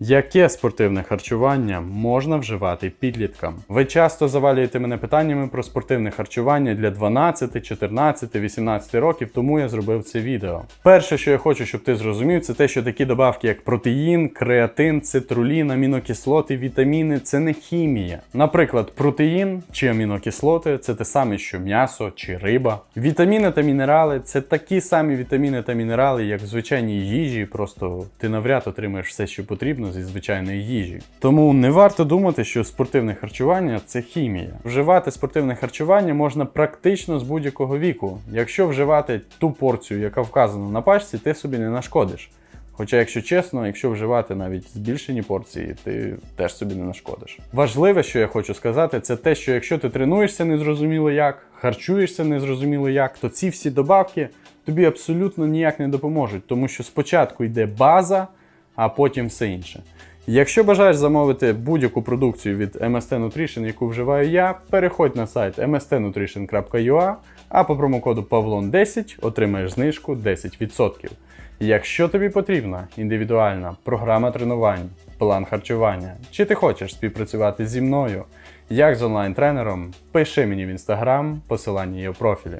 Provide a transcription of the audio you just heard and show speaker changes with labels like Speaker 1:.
Speaker 1: Яке спортивне харчування можна вживати підліткам? Ви часто завалюєте мене питаннями про спортивне харчування для 12, 14, 18 років, тому я зробив це відео. Перше, що я хочу, щоб ти зрозумів, це те, що такі добавки, як протеїн, креатин, цитрулін, амінокислоти, вітаміни це не хімія. Наприклад, протеїн чи амінокислоти це те саме, що м'ясо чи риба. Вітаміни та мінерали це такі самі вітаміни та мінерали, як в звичайній їжі, просто ти навряд отримаєш все, що потрібно зі звичайної їжі. Тому не варто думати, що спортивне харчування це хімія. Вживати спортивне харчування можна практично з будь-якого віку. Якщо вживати ту порцію, яка вказана на пачці, ти собі не нашкодиш. Хоча, якщо чесно, якщо вживати навіть збільшені порції, ти теж собі не нашкодиш. Важливе, що я хочу сказати, це те, що якщо ти тренуєшся незрозуміло як, харчуєшся незрозуміло як, то ці всі добавки тобі абсолютно ніяк не допоможуть, тому що спочатку йде база, а потім все інше. Якщо бажаєш замовити будь-яку продукцію від MST Nutrition, яку вживаю я, переходь на сайт mstnutrition.ua, а по промокоду PAVLON10 отримаєш знижку 10%. Якщо тобі потрібна індивідуальна програма тренувань, план харчування, чи ти хочеш співпрацювати зі мною, як з онлайн-тренером, пиши мені в інстаграм, посилання є у профілі.